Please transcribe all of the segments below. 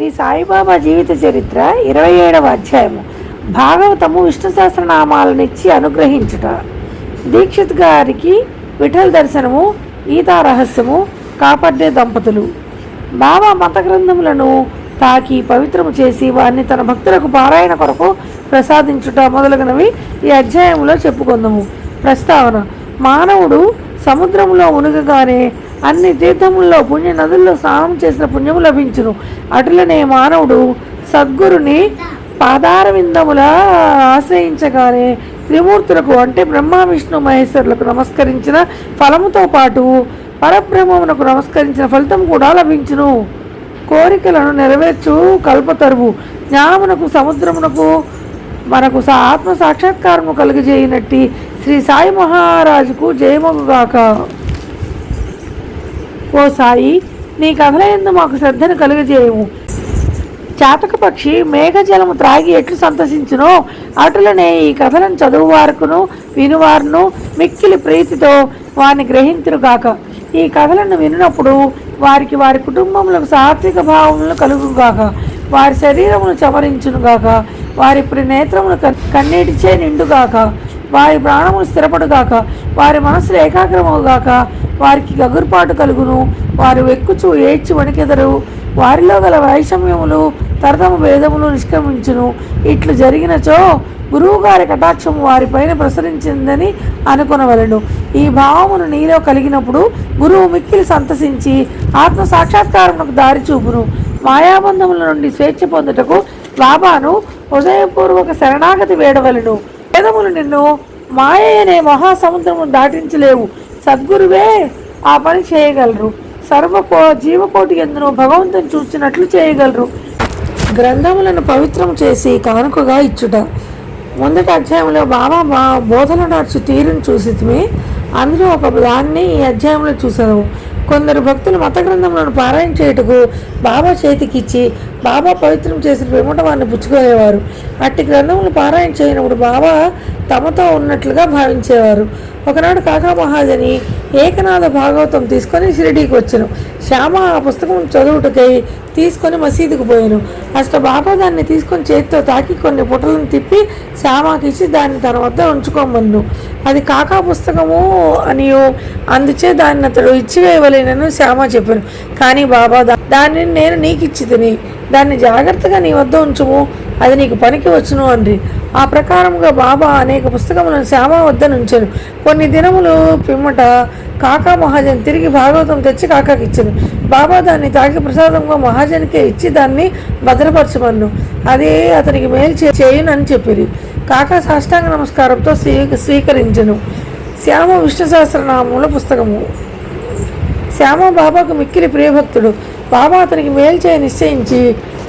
శ్రీ సాయిబాబా జీవిత చరిత్ర ఇరవై ఏడవ అధ్యాయము. భాగవతము విష్ణు సహస్రనామాలనిచ్చి అనుగ్రహించుట. దీక్షిత్ గారికి విఠల్ దర్శనము గీతా రహస్యము కాపాడే దంపతులు. బాబా మత గ్రంథములను తాకి పవిత్రము చేసి వారిని తన భక్తులకు పారాయణ కొరకు ప్రసాదించుట మొదలగునవి ఈ అధ్యాయంలో చెప్పుకుందాము. ప్రస్తావన మానవుడు సముద్రంలో మునుగగానే అన్ని తీర్థముల్లో పుణ్య నదుల్లో స్నానం చేసిన పుణ్యము లభించును. అటులనే మానవుడు సద్గురుని పాదారవిందముల ఆశ్రయించగానే త్రిమూర్తులకు అంటే బ్రహ్మ విష్ణు మహేశ్వరులకు నమస్కరించిన ఫలముతో పాటు పరబ్రహ్మమునకు నమస్కరించిన ఫలితం కూడా లభించును. కోరికలను నెరవేర్చు కల్పతరువు. జ్ఞానమునకు సముద్రమునకు మనకు సా ఆత్మ సాక్షాత్కారము కలిగజేయనట్టి శ్రీ సాయి మహారాజుకు జయమగుగాక. ఓ సాయి నీ కథలయందు మాకు శ్రద్ధను కలుగజేయము చాతక పక్షి మేఘజలము త్రాగి ఎట్లు సంతసించునో అటులనే ఈ కథలను చదువువారుకును వినువారును మిక్కిలి ప్రీతితో వారిని గ్రహించురుగాక ఈ కథలను వినినప్పుడు వారికి వారి కుటుంబములకు సాత్విక భావములు కలుగుగాక వారి శరీరమును చమరించునుగాక వారి నేత్రమును కన్నీటిచే నిండుగాక. వారి ప్రాణములు స్థిరపడుగాక వారి మనసులు ఏకాగ్రమవుగాక వారికి గగుర్పాటు కలుగును. వారు వెక్కుచు ఏడ్చి వణికెదరు. వారిలో గల వైషమ్యములు తరతమ భేదములు నిష్క్రమించును. ఇట్లు జరిగినచో గురువు గారి కటాక్షము వారిపైన ప్రసరించిందని అనుకొనవలెను. ఈ భావమును నీలో కలిగినప్పుడు గురువు మిక్కిలి సంతసించి ఆత్మ సాక్షాత్కారమునకు దారి చూపును. మాయాబంధముల నుండి స్వేచ్ఛ పొందుటకు బాబాను హృదయపూర్వక శరణాగతి వేడవలెను. వేదములు నిన్ను మాయ అనే మహాసముద్రము దాటించలేవు. సద్గురువే ఆ పని చేయగలరు. సర్వకో జీవకోటి ఎందును భగవంతుని చూచినట్లు చేయగలరు. గ్రంథములను పవిత్రం చేసి కానుకగా ఇచ్చుట. ముందటి అధ్యాయంలో బాబా మా బోధన నడుచు తీరును చూసిమే అందులో ఒక దాన్ని ఈ అధ్యాయంలో చూసాను కొందరు భక్తులు మత గ్రంథములను పారాయణ చేయుటకు బాబా చేతికిచ్చి బాబా పవిత్రం చేసిన పిమ్మట వారిని పుచ్చుకునేవారు. అట్టి గ్రంథములు పారాయణ చేయనప్పుడు బాబా తమతో ఉన్నట్లుగా భావించేవారు. ఒకనాడు కాకా మహాజని ఏకనాథ భాగవతం తీసుకొని షిరిడీకి వచ్చాను. శ్యామ ఆ పుస్తకం చదువుటకై తీసుకొని మసీదుకు పోయాను. అసలు బాబా దాన్ని తీసుకొని చేతితో తాకి కొన్ని పుటలను తిప్పి శ్యామకి ఇచ్చి దాన్ని తన వద్ద ఉంచుకోమన్ను. అది కాకా పుస్తకము అని అందుచే దాన్ని అతడు ఇచ్చివేయవలేనని శ్యామ చెప్పాను. కానీ బాబా దా- నేను నీకు ఇచ్చి తిని దాన్ని జాగ్రత్తగా నీ వద్ద ఉంచుము. అది నీకు పనికి వచ్చును అండి ఆ ప్రకారముగా బాబా అనేక పుస్తకములను శ్యామ వద్ద నుంచాను. కొన్ని దినములు పిమ్మట కాకా మహాజన్ తిరిగి భాగవతం తెచ్చి కాకాకి ఇచ్చాను. బాబా దాన్ని తాకి ప్రసాదంగా మహాజన్కే ఇచ్చి దాన్ని భద్రపరచమన్ను. అది అతనికి మేలు చేయునని చెప్పింది కాకా సాష్టాంగ నమస్కారంతో స్వీ స్వీకరించను. శ్యామ విష్ణు సహస్రనామముల పుస్తకము. శ్యామ బాబాకు మిక్కిలి ప్రియభక్తుడు. బాబా అతనికి మేలు చేయ నిశ్చయించి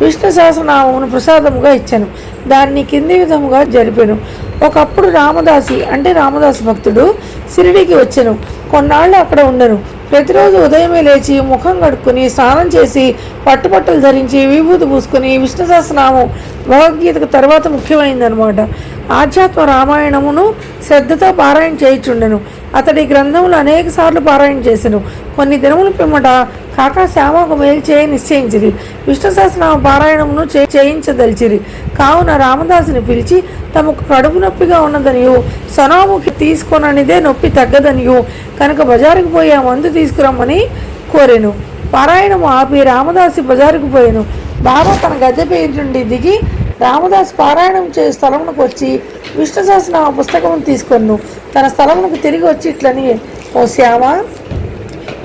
విష్ణు సహస్రనామమును ప్రసాదముగా ఇచ్చాను. దాన్ని కింది విధముగా జరిపాను. ఒకప్పుడు రామదాసి అంటే రామదాసు భక్తుడు సిరిడికి వచ్చాను. కొన్నాళ్ళు అక్కడ ఉండను. ప్రతిరోజు ఉదయమే లేచి ముఖం కడుక్కొని స్నానం చేసి పట్టుబట్టలు ధరించి విభూతి పూసుకుని విష్ణు సహస్రనామం భగవద్గీతకు తర్వాత ముఖ్యమైనదనమాట ఆధ్యాత్మ రామాయణమును శ్రద్ధతో పారాయణ చేయుచుండెను. అతడి గ్రంథములు అనేక సార్లు పారాయణ చేసెను. కొన్ని దినముల పిమ్మట కాక శ్యామకు మేలు చేయ నిశ్చయించిరి. విష్ణు సహస్రనామ పారాయణమును చే చేయించదలిచిరి. కావున రామదాసుని పిలిచి తమకు కడుపు నొప్పిగా ఉన్నదనియు సనాముఖి తీసుకొననిదే నొప్పి తగ్గదనియు కనుక బజారుకు పోయి ఆ మందు తీసుకురమ్మని కోరెను. పారాయణము ఆపి రామదాసి బజారుకు పోయాను. బాబా తన గద్దెపై నుండి దిగి రామదాస్ పారాయణం చే స్థలమునకు వచ్చి విష్ణు సహస్రనామ పుస్తకం తీసుకొను తన స్థలమునకు తిరిగి వచ్చి ఇట్లని ఓ శ్యామ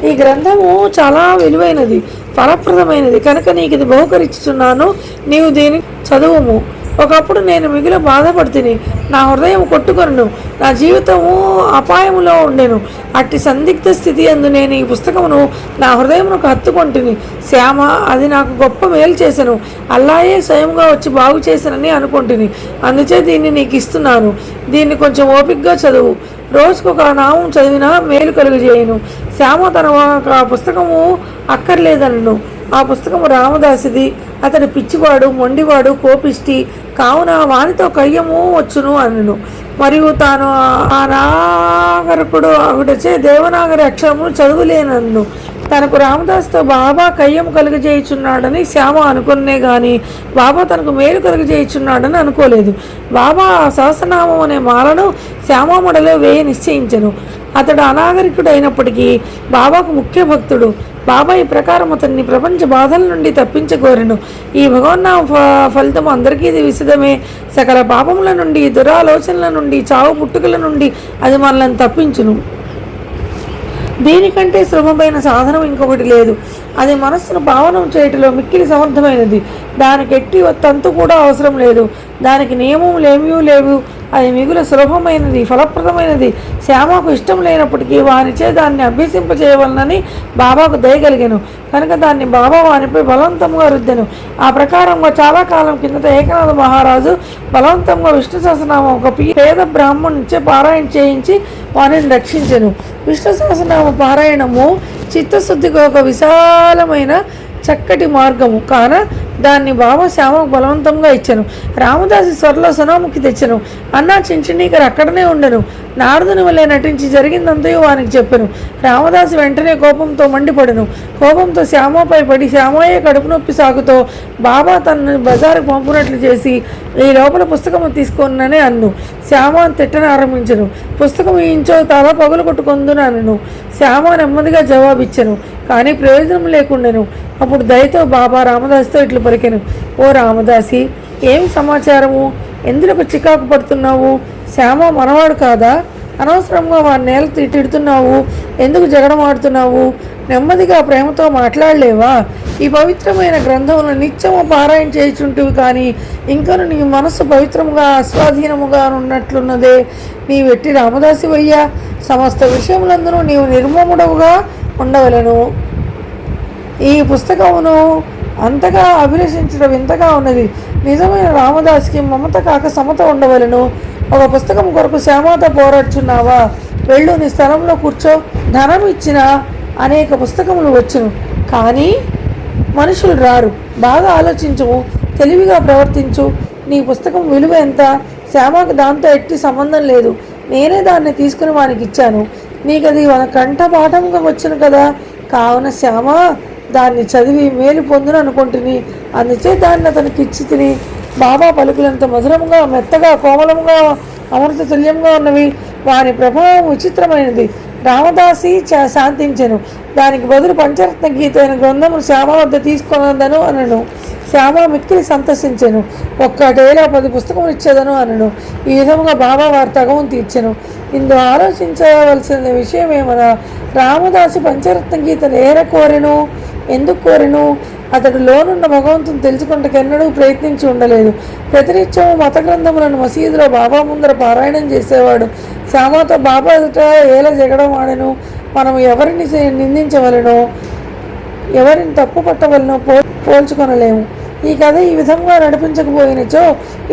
ఈ గ్రంథము చాలా విలువైనది ఫలప్రదమైనది. కనుక నీకు ఇది బహుకరిస్తున్నాను నీవు దీన్ని చదువుము. ఒకప్పుడు నేను మిగిలి బాధపడుతుని నా హృదయం కొట్టుకొను నా జీవితము అపాయములో ఉండెను. అట్టి సందిగ్ధ స్థితి అందు నేను ఈ పుస్తకమును నా హృదయమునకు హత్తుకొంటిని. శ్యామ అది నాకు గొప్ప మేలు చేశాను అల్లాయే స్వయంగా వచ్చి బాగు చేశానని అనుకుంటుని. అందుచే దీన్ని నీకు ఇస్తున్నాను. దీన్ని కొంచెం ఓపిక్గా చదువు. రోజుకు ఒక నామం చదివినా మేలు కలుగజేయను. శ్యామ తన పుస్తకము అక్కర్లేదనను. ఆ పుస్తకము రామదాసిది. అతడు పిచ్చివాడు మొండివాడు కోపిష్టి కావున వానితో కయ్యము వచ్చును అనును. మరియు తాను ఆ నాగరకుడు ఆవిడచే దేవనాగరి అక్షరము చదువులేనన్ను తనకు రామదాస్తో బాబా కయ్యం కలుగజేయుచున్నాడని శ్యామ అనుకునే గాని బాబా తనకు మేలు కలుగజేయుచున్నాడని అనుకోలేదు. బాబా ఆ సహస్రనామం అనే మాలను శ్యామమడలో వేయ నిశ్చయించను. అతడు అనాగరికుడు అయినప్పటికీ బాబాకు ముఖ్య భక్తుడు బాబాయ్ ప్రకారం అతన్ని ప్రపంచ బాధల నుండి తప్పించకోరెను. ఈ భగవన్నామ ఫ- ఫలితం అందరికీ ఇది విశదమే సకల పాపముల నుండి దురాలోచనల నుండి చావు పుట్టుకల నుండి అది మనల్ని తప్పించును. దీనికంటే సులభమైన సాధనం ఇంకొకటి లేదు. అది మనస్సును భావనం చేయటంలో మిక్కిలి సమర్థమైనది. దానికి ఎట్టి తంతు కూడా అవసరం లేదు. దానికి నియమములు ఏమీ లేవు. అది మిగులు సులభమైనది ఫలప్రదమైనది. శ్యామకు ఇష్టం లేనప్పటికీ వారిచే దాన్ని అభ్యసింపచేయవలనని బాబాకు దయగలిగాను కనుక దాన్ని బాబా వారిపై బలవంతంగా రుద్దెను. ఆ ప్రకారంగా చాలా కాలం కిందట ఏకనాథ మహారాజు బలవంతంగా విష్ణు సహస్రనామం ఒక పేద బ్రాహ్మణునిచే పారాయణ చేయించి వారిని రక్షించెను. విష్ణు సహస్రనామ పారాయణము చిత్తశుద్ధికి ఒక విశాలమైన చక్కటి మార్గము. కాన దాన్ని బాబా శ్యామకు బలవంతంగా ఇచ్చాను. రామదాసి స్వరలో సునాముఖి తెచ్చను. అన్నా చించనీకర్ అక్కడనే ఉండను. నారదుని వల్లే నటించి జరిగిందంతయో వానికి చెప్పాను. రామదాసు వెంటనే కోపంతో మండిపడను. కోపంతో శ్యామపై పడి శ్యామయ్య కడుపు నొప్పి సాగుతో బాబా తనను బజారుకు పంపునట్లు చేసి ఈ లోపల పుస్తకము తీసుకున్నానే అన్ను. శ్యామ తిట్టను ఆరంభించను. పుస్తకం ఇంచో తల పగులు కొట్టుకుందునను శ్యామ నెమ్మదిగా జవాబిచ్చను. కానీ ప్రయోజనం లేకుండెను. అప్పుడు దయతో బాబా రామదాస్తో ఇట్లు పలికెను. ఓ రామదాసి ఏం సమాచారము? ఎందుకు చికాకు పడుతున్నావు? శ్యామ మనవాడు కాదా? అనవసరంగా వారి నేల తిట్టిడుతున్నావు తిడుతున్నావు. ఎందుకు జగడమాడుతున్నావు? నెమ్మదిగా ప్రేమతో మాట్లాడలేవా? ఈ పవిత్రమైన గ్రంథమును నిత్యము పారాయణ చేయుచుంటివి కానీ ఇంకను నీ మనసు పవిత్రముగా అస్వాధీనముగా ఉన్నట్లున్నదే నీ వెట్టి రామదాసివయ్యా సమస్త విషయములందునూ నీవు నిర్మముడవుగా ఉండవలను. ఈ పుస్తకమును అంతగా అభిలషించడం వింతగా ఉన్నది. నిజమైన రామదాస్కి మమత కాక సమత ఉండవలను. ఒక పుస్తకం కొరకు శ్యామతో పోరాడుచున్నావా? వెళ్ళు నీ స్థలంలో కూర్చో. ధనం ఇచ్చిన అనేక పుస్తకములు వచ్చును. కానీ మనుషులు రారు. బాగా ఆలోచించు తెలివిగా ప్రవర్తించు. నీ పుస్తకం విలువ ఎంత? శ్యామకు దాంతో ఎట్టి సంబంధం లేదు. నేనే దాన్ని తీసుకుని వానికి ఇచ్చాను నీకు అది మన కంఠ పాఠంగా వచ్చును కదా? కావున శ్యామ దాన్ని చదివి మేలు పొందును అనుకుంటుని. అందుచే దాన్ని అతనికి ఇచ్చి తిని బాబా పలుకులంత మధురంగా మెత్తగా కోమలంగా అమృత తుల్యంగా ఉన్నవి. వాని ప్రభావం విచిత్రమైనది. రామదాసి చ- శాంతించెను. దానికి బదులు పంచరత్న గీత అయిన గ్రంథము శ్యామ వద్ద తీసుకున్నదను అనను. శ్యామ మిక్కిలి సంతసించెను. ఒక్కటేలా పది పుస్తకం ఇచ్చేదను అనను. ఈ విధముగా బాబా వారి తగవం తీర్చెను. ఇందు ఆలోచించవలసిన విషయం ఏమన్నా రామదాసు పంచరత్న గీతను ఏర కోరెను. ఎందుకు కోరెను? అతడు లోనున్న భగవంతుని తెలుసుకుంటకెన్నడూ ప్రయత్నించి ఉండలేదు. ప్రతినిత్యము మత గ్రంథములను మసీదులో బాబా ముందర పారాయణం చేసేవాడు. సామాతో బాబా ఎదుట ఏల జగడం ఆడెను. మనం ఎవరిని సే- నిందించవలెనో ఎవరిని తప్పు పట్టవలనో పో పోల్చుకొనలేము. ఈ కథ ఈ విధంగా నడిపించకపోయినచో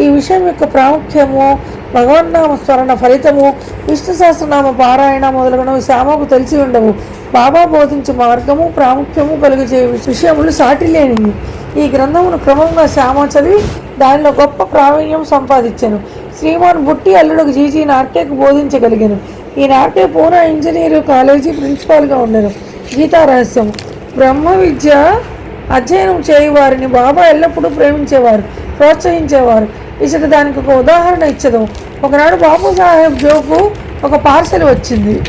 ఈ విషయం యొక్క ప్రాముఖ్యము భగవన్నామ స్మరణ ఫలితము విష్ణు సహస్రనామ పారాయణ మొదలగునవి శ్యామకు తెలిసి ఉండవు. బాబా బోధించే మార్గము ప్రాముఖ్యము కలిగించే విషయములు సాటి లేనివి. ఈ గ్రంథమును క్రమంగా శ్యామ చదివి దానిలో గొప్ప ప్రావీణ్యం సంపాదించాను. శ్రీమాన్ బుట్టి అల్లుడు జీజీ నార్కేకు బోధించగలిగాను. ఈ నార్కే పూనా ఇంజనీరింగ్ కాలేజీ ప్రిన్సిపాల్గా ఉండను. గీతా రహస్యం బ్రహ్మ విద్య అధ్యయనం చేయువారిని బాబా ఎల్లప్పుడూ ప్రేమించేవారు ప్రోత్సహించేవారు. ఇచ్చట దానికి ఒక ఉదాహరణ ఇచ్చదు. ఒకనాడు బాబు సాహెబ్ జోకు ఒక పార్సెల్ వచ్చింది.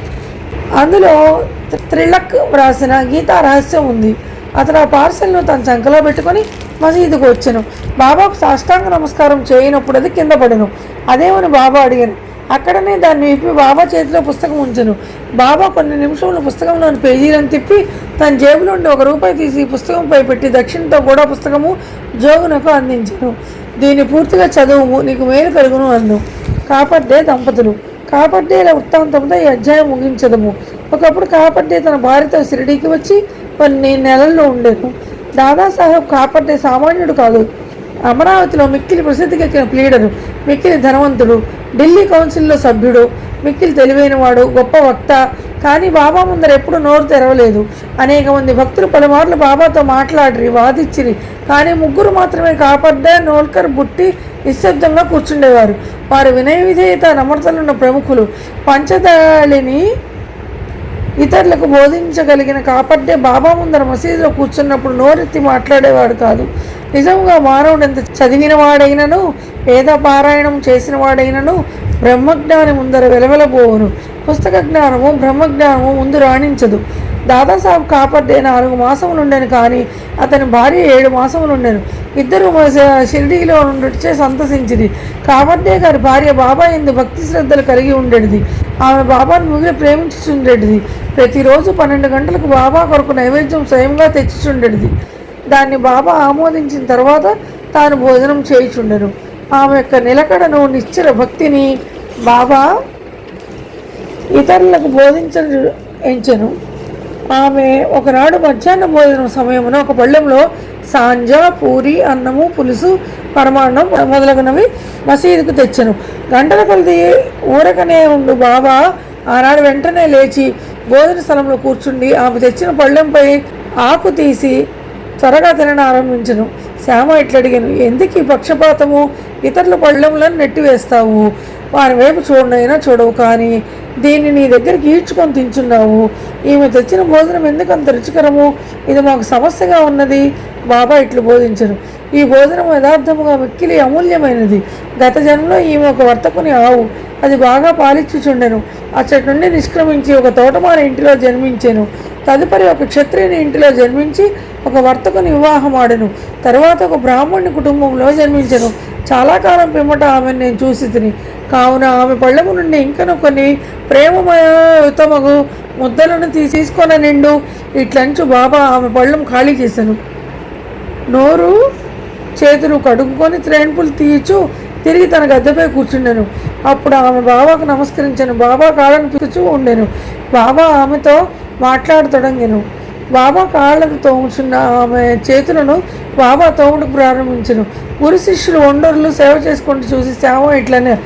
అందులో త్రిలక్ వ్రాసిన గీతా రహస్యం ఉంది. అతను ఆ పార్సెల్ను తన చంకలో పెట్టుకొని మసీదుకు వచ్చాను. బాబాకు సాష్టాంగ నమస్కారం చేయనప్పుడు అది కింద పడెను. అదేమని బాబా అడిగాను. అక్కడనే దాన్ని విప్పి బాబా చేతిలో పుస్తకం ఉంచను. బాబా కొన్ని నిమిషంలో పుస్తకంలోని పేజీలను తిప్పి తన జేబులో నుండి ఒక రూపాయి తీసి పుస్తకంపై పెట్టి దక్షిణతో కూడా పుస్తకము జోగునకు అందించను. దీన్ని పూర్తిగా చదువుము నీకు మేలు కలుగును అన్ను. కాపాడ్డే దంపతులు. కాపడ్డేల వృత్తాంతంతో ఈ అధ్యాయం ముగించదము. ఒకప్పుడు కాపడ్డే తన భార్యతో షిరిడీకి వచ్చి కొన్ని నెలల్లో ఉండేను. దాదాసాహెబ్ కాపడ్డే సామాన్యుడు కాదు. అమరావతిలో మిక్కిలి ప్రసిద్ధికెక్కిన ప్లీడరు మిక్కిలి ధనవంతుడు ఢిల్లీ కౌన్సిల్లో సభ్యుడు మిక్కిలి తెలివైనవాడు గొప్ప వక్త. కానీ బాబా ముందర ఎప్పుడు నోరు తెరవలేదు. అనేక మంది భక్తులు పలుమార్లు బాబాతో మాట్లాడిరి వాదిచ్చిరి. కానీ ముగ్గురు మాత్రమే కాపాడ్డా నోల్కర్ బుట్టి నిశ్శబ్దంగా కూర్చుండేవారు. వారు వినయ విధేయత నమ్రతలున్న ప్రముఖులు. పంచదాళిని ఇతరులకు బోధించగలిగిన కాపాడ్డే బాబా ముందర మసీదులో కూర్చున్నప్పుడు నోరెత్తి మాట్లాడేవాడు కాదు. నిజంగా మానవుడు ఎంత చదివిన వాడైనను వేద పారాయణం చేసిన వాడైనను బ్రహ్మజ్ఞాని ముందర వెలవెలబోవును. పుస్తక జ్ఞానము బ్రహ్మజ్ఞానము ముందు రాణించదు. దాదాసాహెబ్ కాపర్డే నాలుగు మాసములుండెను కానీ అతని భార్య ఏడు మాసములుండెను. ఇద్దరు షిరిడీలో నుండి సంతసించింది కాపర్డే గారి భార్య బాబా ఎందు భక్తి శ్రద్ధలు కలిగి ఉండేది ఆమె బాబాను మిగిలి ప్రేమించుచుండేది ప్రతిరోజు పన్నెండు గంటలకు బాబా కొరకు నైవేద్యం స్వయంగా తెచ్చిచుండేది దాన్ని బాబా ఆమోదించిన తర్వాత తాను భోజనం చేయుచుండెను. ఆమె యొక్క నిలకడను నిశ్చల భక్తిని బాబా ఇతరులకు బోధించను ఆమె ఒకనాడు మధ్యాహ్న భోజనం సమయమున ఒక పళ్ళెంలో సాంజ పూరి అన్నము పులుసు పరమాన్నం మొదలగునవి మసీదుకు తెచ్చను. గంటల కొలది ఊరకనే ఉండు బాబా ఆనాడు వెంటనే లేచి భోజన స్థలంలో కూర్చుండి ఆమె తెచ్చిన పళ్ళెంపై ఆకు తీసి త్వరగా తినడం ఆరంభించను. శ్యామ ఇట్లడిగాను ఎందుకు ఈ పక్షపాతము? ఇతరుల పళ్ళెంలను నెట్టివేస్తావు? వారి వైపు చూడనైనా చూడవు కానీ దీన్ని నీ దగ్గరికి ఈడ్చుకొని తించున్నావు ఈమె తెచ్చిన భోజనం ఎందుకు అంత రుచికరము? ఇది మాకు సమస్యగా ఉన్నది. బాబా ఇట్లు బోధించరు. ఈ భోజనం యథార్థముగా మిక్కిలి అమూల్యమైనది. గత జన్మలో ఈమె ఒక వర్తకుని ఆవు. అది బాగా పాలిచ్చుచుండెను. అచ్చటి నుండి నిష్క్రమించి ఒక తోటమారి ఇంటిలో జన్మించెను. తదుపరి ఒక క్షత్రియుని ఇంటిలో జన్మించి ఒక వర్తకుని వివాహమాడెను. తర్వాత ఒక బ్రాహ్మణుని కుటుంబంలో జన్మించను. చాలా కాలం పిమ్మట ఆమెను నేను చూసి తిని. కావున ఆమె పళ్ళము నుండి ఇంకను కొన్ని ప్రేమమయుతమగు ముద్దలను తీసుకొని నిండు. ఇట్లంచు బాబా ఆమె పళ్ళం ఖాళీ చేశాను నోరు చేతులు కడుక్కొని త్రేణుపులు తీయచ్చు తిరిగి తన గద్దెపై కూర్చుండెను. అప్పుడు ఆమె బాబాకు నమస్కరించాను. బాబా కాళ్ళను పిలుచు ఉండెను. బాబా ఆమెతో మాట్లాడతొడంగెను. బాబా కాళ్ళకు తోముచున్న ఆమె చేతులను బాబా తోముడు ప్రారంభించను. గురు శిష్యులు ఒండర్లు సేవ చేసుకుంటూ చూసి సేవ ఇట్లనే.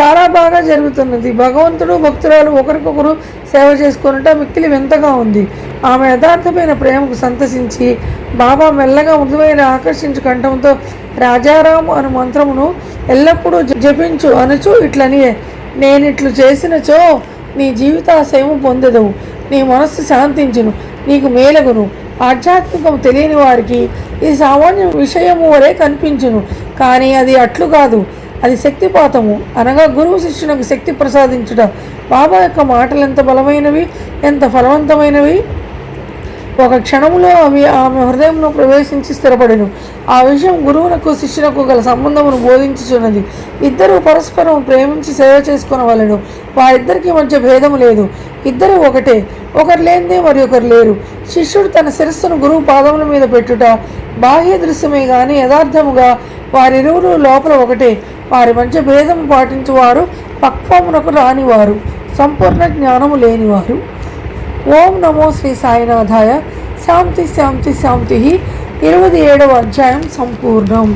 చాలా బాగా జరుగుతున్నది. భగవంతుడు భక్తురాలు ఒకరికొకరు సేవ చేసుకున్నట మిక్కిలి వింతగా ఉంది. ఆమె యథార్థమైన ప్రేమకు సంతసించి బాబా మెల్లగా మృదువైన ఆకర్షించు కంఠంతో రాజారాం అను మంత్రమును ఎల్లప్పుడూ జపించు అనుచు ఇట్లనియే నేనిట్లు చేసినచో నీ జీవితాశయము పొందెదవు. నీ మనస్సు శాంతించును. నీకు మేలగును. ఆధ్యాత్మికం తెలియని వారికి ఇది సామాన్య విషయము వలె కనిపించును. కానీ అది అట్లు కాదు. అది శక్తిపాతము. అనగా గురువు శిష్యునికి శక్తి ప్రసాదించుట. బాబా యొక్క మాటలు ఎంత బలమైనవి ఎంత ఫలవంతమైనవి? ఒక క్షణంలో అవి ఆమె హృదయంలో ప్రవేశించి స్థిరపడను. ఆ విషయం గురువునకు శిష్యునకు గల సంబంధమును బోధించుచున్నది. ఇద్దరు పరస్పరం ప్రేమించి సేవ చేసుకునవలను. వారిద్దరికీ మధ్య భేదము లేదు. ఇద్దరు ఒకటే. ఒకరు లేనిదే మరి ఒకరు లేరు. శిష్యుడు తన శిరస్సును గురువు పాదముల మీద పెట్టుట బాహ్య దృశ్యమే కానీ యథార్థముగా వారిరువురు లోపల ఒకటే. వారి మధ్య భేదం పాటించువారు పక్వమునకు రానివారు సంపూర్ణ జ్ఞానము లేనివారు. ఓం నమో శ్రీ సాయినాథాయ. శాంతి శాంతి శాంతి ఇరవై ఏడవ అధ్యాయం సంపూర్ణం.